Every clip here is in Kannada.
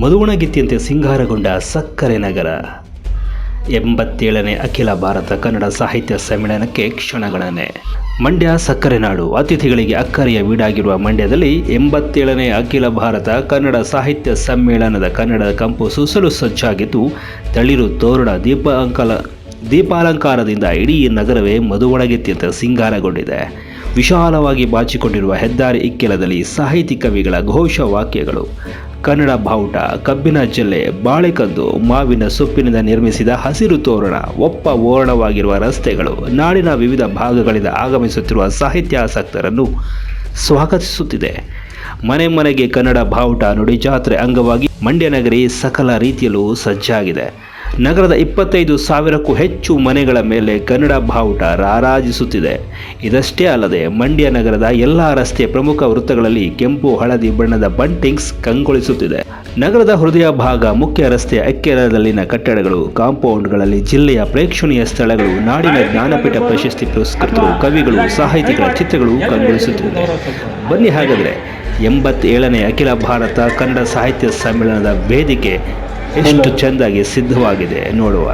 ಮಧುವಣಗಿತ್ತಿಯಂತೆ ಸಿಂಗಾರಗೊಂಡ ಸಕ್ಕರೆ ನಗರ. ಎಂಬತ್ತೇಳನೇ ಅಖಿಲ ಭಾರತ ಕನ್ನಡ ಸಾಹಿತ್ಯ ಸಮ್ಮೇಳನಕ್ಕೆ ಕ್ಷಣಗಳನೆ ಮಂಡ್ಯ ಸಕ್ಕರೆ ನಾಡು ಅತಿಥಿಗಳಿಗೆ ಅಕ್ಕರೆಯ ವೀಡಾಗಿರುವ ಮಂಡ್ಯದಲ್ಲಿ ಎಂಬತ್ತೇಳನೇ ಅಖಿಲ ಭಾರತ ಕನ್ನಡ ಸಾಹಿತ್ಯ ಸಮ್ಮೇಳನದ ಕನ್ನಡ ಕಂಪು ಸುಸಲು ಸಜ್ಜಾಗಿದ್ದು, ತಳಿರು ತೋರಣ ದೀಪಾಂಕಲ ದೀಪಾಲಂಕಾರದಿಂದ ಇಡೀ ನಗರವೇ ಮಧುವಣಗಿತ್ತಿಯಂತೆ ಸಿಂಗಾರಗೊಂಡಿದೆ. ವಿಶಾಲವಾಗಿ ಬಾಚಿಕೊಂಡಿರುವ ಹೆದ್ದಾರಿ ಇಕ್ಕೆಲದಲ್ಲಿ ಸಾಹಿತಿ ಕವಿಗಳ ಘೋಷ ವಾಕ್ಯಗಳು ಕನ್ನಡ ಬಾವುಟ, ಕಬ್ಬಿನ ಜಲ್ಲೆ ಬಾಳೆಕಂದು ಮಾವಿನ ಸೊಪ್ಪಿನಿಂದ ನಿರ್ಮಿಸಿದ ಹಸಿರು ತೋರಣ, ಒಪ್ಪ ಓರಣವಾಗಿರುವ ರಸ್ತೆಗಳು, ನಾಡಿನ ವಿವಿಧ ಭಾಗಗಳಿಂದ ಆಗಮಿಸುತ್ತಿರುವ ಸಾಹಿತ್ಯಾಸಕ್ತರನ್ನು ಸ್ವಾಗತಿಸುತ್ತಿದೆ. ಮನೆ ಮನೆಗೆ ಕನ್ನಡ ಬಾವುಟ ನುಡಿ ಜಾತ್ರೆ ಅಂಗವಾಗಿ ಮಂಡ್ಯ ನಗರಿ ಸಕಲ ರೀತಿಯಲ್ಲೂ ಸಜ್ಜಾಗಿದೆ. ನಗರದ ಇಪ್ಪತ್ತೈದು ಸಾವಿರಕ್ಕೂ ಹೆಚ್ಚು ಮನೆಗಳ ಮೇಲೆ ಕನ್ನಡ ಬಾವುಟ ರಾರಾಜಿಸುತ್ತಿದೆ. ಇದಷ್ಟೇ ಅಲ್ಲದೆ ಮಂಡ್ಯ ನಗರದ ಎಲ್ಲ ರಸ್ತೆಯ ಪ್ರಮುಖ ವೃತ್ತಗಳಲ್ಲಿ ಕೆಂಪು, ಹಳದಿ ಬಣ್ಣದ ಬಂಟಿಂಗ್ಸ್ ಕಂಗೊಳಿಸುತ್ತಿದೆ. ನಗರದ ಹೃದಯ ಭಾಗ, ಮುಖ್ಯ ರಸ್ತೆಯ ಎಕ್ಕೆರದಲ್ಲಿನ ಕಟ್ಟಡಗಳು, ಕಾಂಪೌಂಡ್ಗಳಲ್ಲಿ ಜಿಲ್ಲೆಯ ಪ್ರೇಕ್ಷಣೀಯ ಸ್ಥಳಗಳು, ನಾಡಿನ ಜ್ಞಾನಪೀಠ ಪ್ರಶಸ್ತಿ ಪುರಸ್ಕೃತರು, ಕವಿಗಳು, ಸಾಹಿತಿಗಳ ಚಿತ್ರಗಳು ಕಂಗೊಳಿಸುತ್ತಿದೆ ಬನ್ನಿ ಹಾಗಾದರೆ ಎಂಬತ್ತೇಳನೇ ಅಖಿಲ ಭಾರತ ಕನ್ನಡ ಸಾಹಿತ್ಯ ಸಮ್ಮೇಳನದ ವೇದಿಕೆ ಎಷ್ಟು ಚೆಂದಾಗಿ ಸಿದ್ಧವಾಗಿದೆ ನೋಡುವ.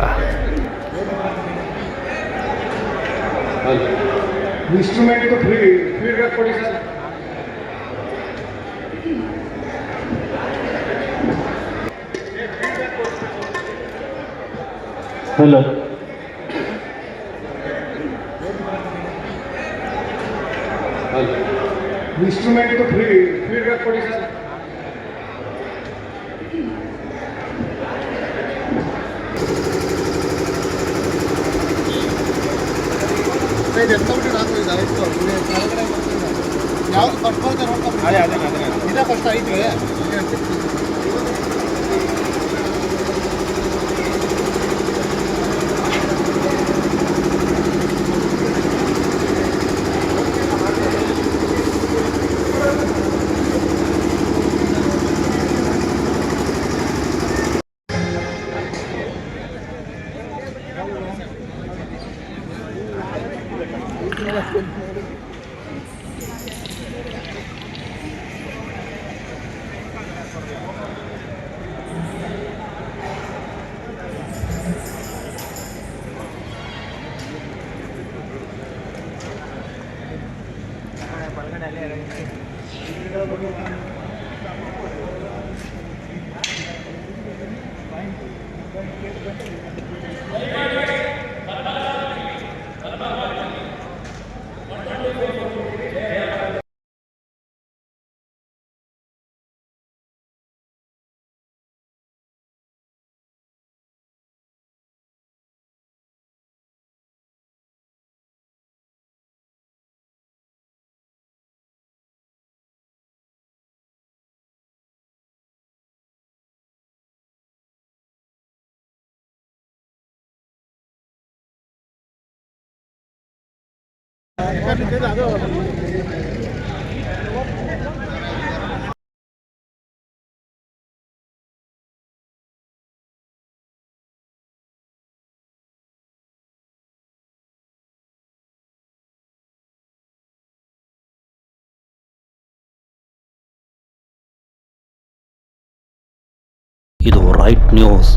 ಇನ್ಸ್ಟ್ರೂಮೆಂಟ್ ಫ್ರೀ ಫೀಡ್ಬ್ಯಾಕ್ ಕೊಡಿ. Sir hello instrument free free ಕೊಡಿ. ಸರ್ ಯಾವ್ದು ಫಸ್ಟ್ ಬರ್ತಾರೆ ನೋಡ್ಕೊಂಡು ಇದೇ ಫಸ್ಟ್ ಐತ್ರಿ ಅದು ಇದು ರೈಟ್ ನ್ಯೂಸ್